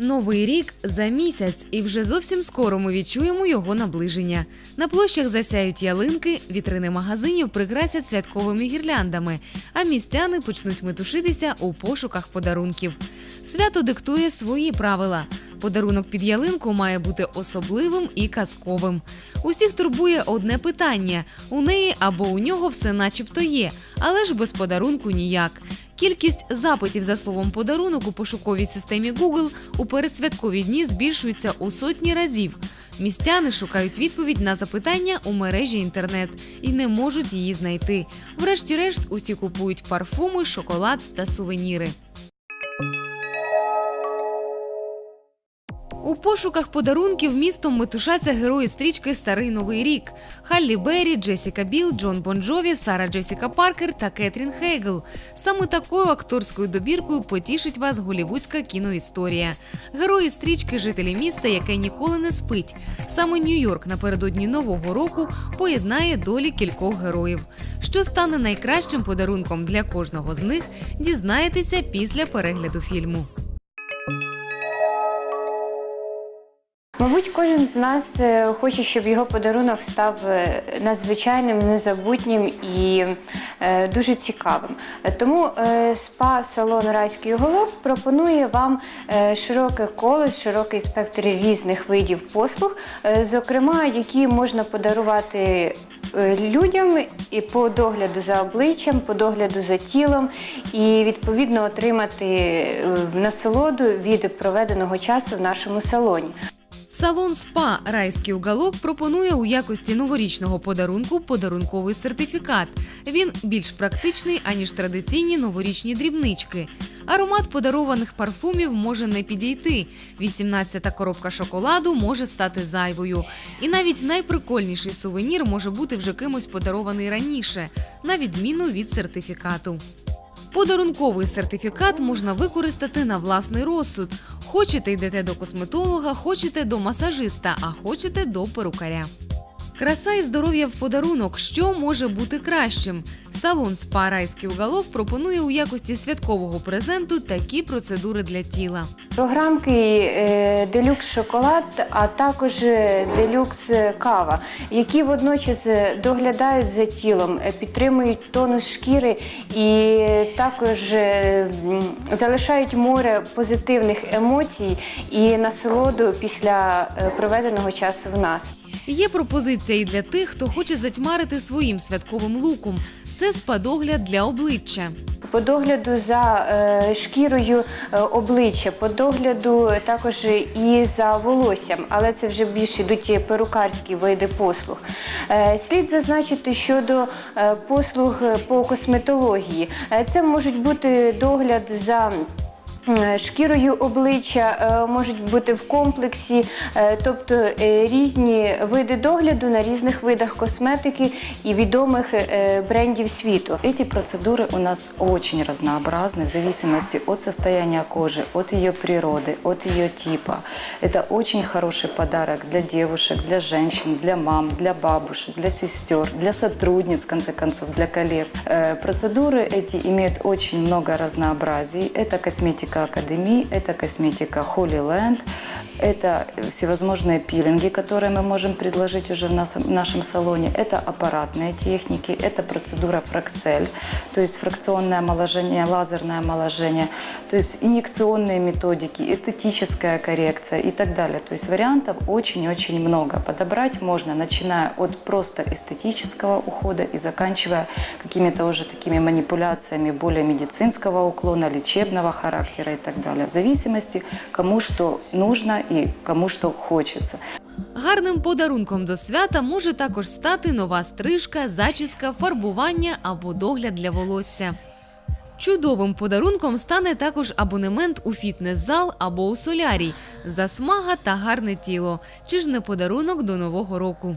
Новий рік за місяць, і вже зовсім скоро ми відчуємо його наближення. На площах засяють ялинки, вітрини магазинів прикрасять святковими гірляндами, а містяни почнуть метушитися у пошуках подарунків. Свято диктує свої правила. Подарунок під ялинку має бути особливим і казковим. Усіх турбує одне питання: у неї або у нього все начебто є, але ж без подарунку ніяк. Кількість запитів за словом подарунок у пошуковій системі Google у передсвяткові дні збільшується у сотні разів. Містяни шукають відповідь на запитання у мережі інтернет і не можуть її знайти. Врешті-решт, усі купують парфуми, шоколад та сувеніри. У пошуках подарунків містом метушаться герої стрічки Старий Новий рік: Халлі Беррі, Джесіка Біл, Джон Бонджові, Сара Джесіка Паркер та Кетрін Хейгл. Саме такою акторською добіркою потішить вас голівудська кіноісторія. Герої стрічки жителі міста, яке ніколи не спить. Саме Нью-Йорк напередодні нового року поєднає долі кількох героїв. Що стане найкращим подарунком для кожного з них, дізнаєтеся після перегляду фільму. Мабуть, кожен з нас е, хоче, щоб його подарунок став е, надзвичайним, незабутнім і е, дуже цікавим. Тому е, спа-салон райський уголок пропонує вам широке коло, широкий спектр різних видів послуг, зокрема, які можна подарувати людям і по догляду за обличчям, по догляду за тілом, і відповідно отримати насолоду від проведеного часу в нашому салоні. Салон СПА Райський уголок пропонує у якості новорічного подарунку подарунковий сертифікат. Він більш практичний аніж традиційні новорічні дрібнички. Аромат подарованих парфумів може не підійти. 18-та коробка шоколаду може стати зайвою. І навіть найприкольніший сувенір може бути вже кимось подарований раніше, на відміну від сертифікату. Подарунковий сертифікат можна використати на власний розсуд. Хочете йдете до косметолога, хочете до масажиста, а хочете до перукаря. Краса і здоров'я в подарунок. Що може бути кращим? Салон СПА «Райський уголок пропонує у якості святкового презенту такі процедури для тіла. Програмки е, делюкс шоколад, а також е, делюкс кава, які водночас е, доглядають за тілом, е, підтримують тонус шкіри і також е, залишають море позитивних емоцій і насолоду після е, проведеного часу в нас. Є пропозиція і для тих, хто хоче затьмарити своїм святковим луком. Це спадогляд для обличчя. По догляду за е, шкірою е, обличчя, по догляду також і за волоссям, але це вже більше йдуть перукарські види послуг. Е, слід зазначити щодо послуг по косметології. Це можуть бути догляд за. Е, Шкірою обличчя е, можуть бути в комплексі, е, тобто е, різні види догляду на різних видах косметики і відомих е, брендів світу. Эти процедуры у нас очень разнообразны в зависимости от состояния кожи, от ее природы, от ее типа. Это очень хороший подарок для девушек, для женщин, для мам, для бабушек, для сестер, для сотрудниц, в конце концов, для коллег. Э, Процедуры эти имеют очень много разнообразий. Это косметика Академии, это косметика Holy Land, это всевозможные пилинги, которые мы можем предложить уже в нашем салоне. Это аппаратные техники, это процедура фраксель, то есть фракционное омоложение, лазерное омоложение, то есть инъекционные методики, эстетическая коррекция и так далее. То есть вариантов очень-очень много. Подобрать можно, начиная от просто эстетического ухода и заканчивая какими-то уже такими манипуляциями более медицинского уклона, лечебного характера и так далее. В зависимости, кому что нужно и кому что хочется. Гарним подарунком до свята може також стати нова стрижка, зачіска, фарбування або догляд для волосся. Чудовим подарунком стане також абонемент у фітнес-зал або у солярій, засмага та гарне тіло, чи ж не подарунок до нового року.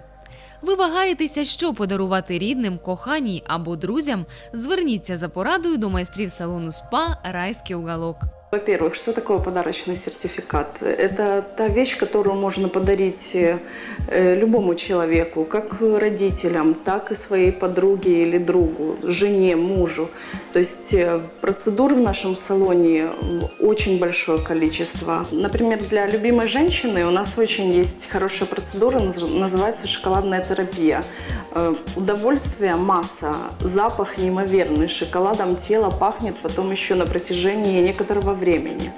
Ви вагаєтеся, що подарувати рідним, коханій або друзям? Зверніться за порадою до майстрів салону СПА Райський уголок. Во-первых, что такое подарочный сертификат? Это та вещь, которую можно подарить э, любому человеку, как родителям, так и своей подруге или другу, жене, мужу. То есть э, процедур в нашем салоне м, очень большое количество. Например, для любимой женщины у нас очень есть хорошая процедура, наз- называется шоколадная терапия. Э, Удовольствие масса, запах неимоверный, шоколадом тело пахнет потом еще на протяжении некоторого времени.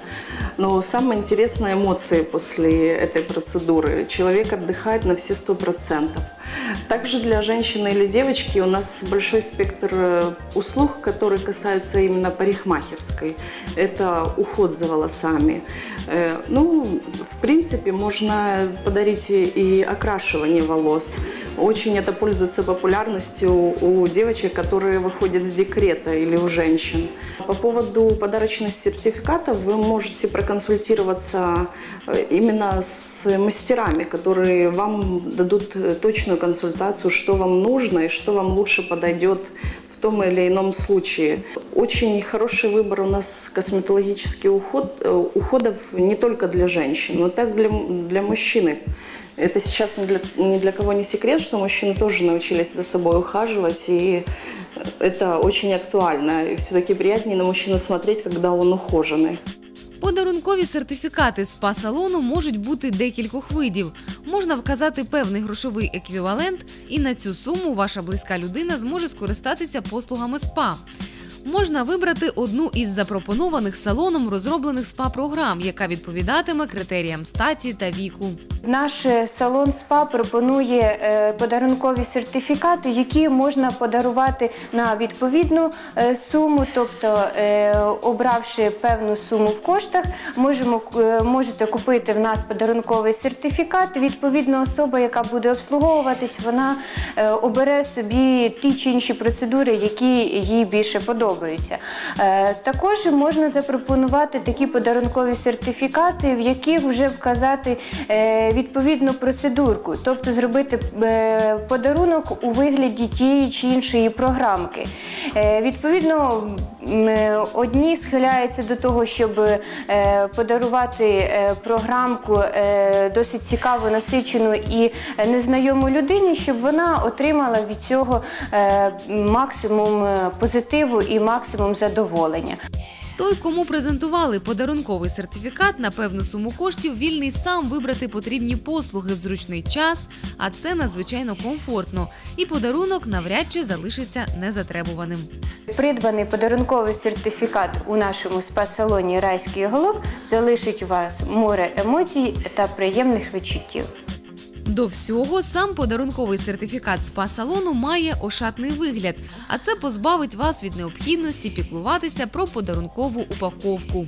Но самые интересные эмоции после этой процедуры. Человек отдыхает на все сто процентов. Также для женщины или девочки у нас большой спектр э, услуг, которые касаются именно парикмахерской. Это уход за волосами. Э, Ну, в принципе, можно подарить и и окрашивание волос. Очень это пользуется популярностью у девочек, которые выходят с декрета или у женщин. По поводу подарочных сертификатов вы можете проконсультироваться э, именно с мастерами, которые вам дадут э, точную консультацию, что вам нужно и что вам лучше подойдет в том или ином случае. Очень хороший выбор у нас косметологический уход, э, уходов не только для женщин, но так для, м- для мужчины. Это сейчас ни для, ни для кого не секрет, что мужчины тоже научились за собой ухаживать, и это очень актуально. И все-таки приятнее на мужчину смотреть, когда он ухоженный. Подарункові сертифікати спа-салону можуть бути декількох видів. Можна вказати певний грошовий еквівалент, і на цю суму ваша близька людина зможе скористатися послугами спа. Можна вибрати одну із запропонованих салоном розроблених спа-програм, яка відповідатиме критеріям статі та віку. Наш е, салон СПА пропонує е, подарункові сертифікати, які можна подарувати на відповідну е, суму, тобто обравши певну суму в коштах, можете купити в нас подарунковий сертифікат. Відповідно, особа, яка буде обслуговуватись, вона обере собі ті чи інші процедури, які їй більше подобаються. Також можна запропонувати такі подарункові сертифікати, в яких вже вказати відповідну процедурку, тобто зробити е, подарунок у вигляді тієї чи іншої програмки. Е, Відповідно, е, одні схиляються до того, щоб подарувати програмку досить цікаву, насичену і незнайому людині, щоб вона отримала від цього максимум позитиву і максимум задоволення. Той, кому презентували подарунковий сертифікат на певну суму коштів, вільний сам вибрати потрібні послуги в зручний час, а це надзвичайно комфортно. І подарунок навряд чи залишиться незатребуваним. Придбаний подарунковий сертифікат у нашому спа-салоні Райський голуб залишить вас море емоцій та приємних відчуттів. До всього сам подарунковий сертифікат спа-салону має ошатний вигляд, а це позбавить вас від необхідності піклуватися про подарункову упаковку.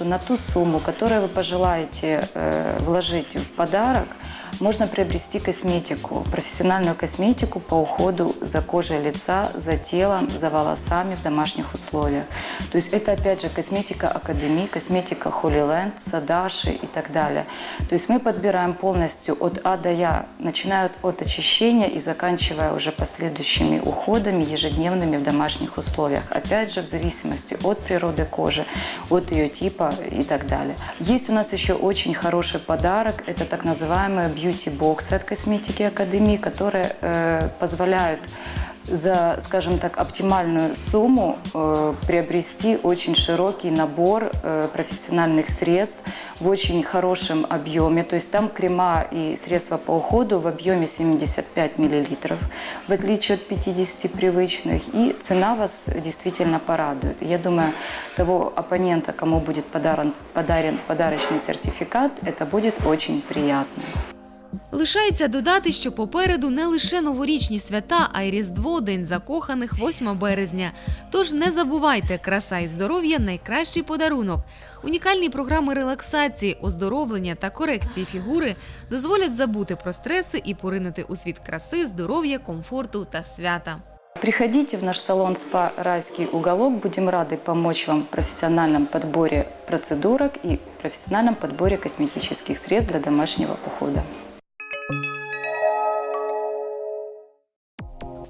на ту сумму, которую вы пожелаете э, вложить в подарок, можно приобрести косметику, профессиональную косметику по уходу за кожей лица, за телом, за волосами в домашних условиях. То есть это опять же косметика Академии, косметика Holy Land, Садаши и так далее. То есть мы подбираем полностью от А до Я, начиная от очищения и заканчивая уже последующими уходами ежедневными в домашних условиях. Опять же в зависимости от природы кожи, от ее типа и так далее. Есть у нас еще очень хороший подарок, это так называемые бьюти-боксы от косметики Академии, которые э, позволяют за, скажем так, оптимальную сумму э, приобрести очень широкий набор э, профессиональных средств в очень хорошем объеме. То есть там крема и средства по уходу в объеме 75 мл, в отличие от 50 привычных. И цена вас действительно порадует. Я думаю, того оппонента, кому будет подарен, подарен подарочный сертификат, это будет очень приятно. Лишається додати, що попереду не лише новорічні свята, а й Різдво, День закоханих, 8 березня. Тож не забувайте, краса і здоров'я найкращий подарунок. Унікальні програми релаксації, оздоровлення та корекції фігури дозволять забути про стреси і поринути у світ краси, здоров'я, комфорту та свята. Приходите в наш салон СПА «Райский уголок». Будем рады помочь вам в профессиональном подборе процедурок и профессиональном подборе косметических средств для домашнего ухода.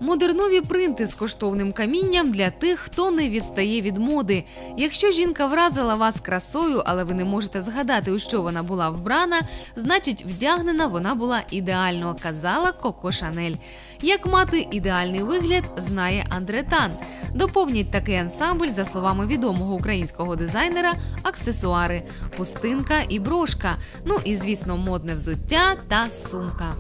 Модернові принти з коштовним камінням для тих, хто не відстає від моди. Якщо жінка вразила вас красою, але ви не можете згадати, у що вона була вбрана, значить вдягнена вона була ідеально, казала Коко Шанель. Як мати ідеальний вигляд, знає Андре Тан. Доповнять такий ансамбль, за словами відомого українського дизайнера, аксесуари, пустинка і брошка. Ну і звісно, модне взуття та сумка.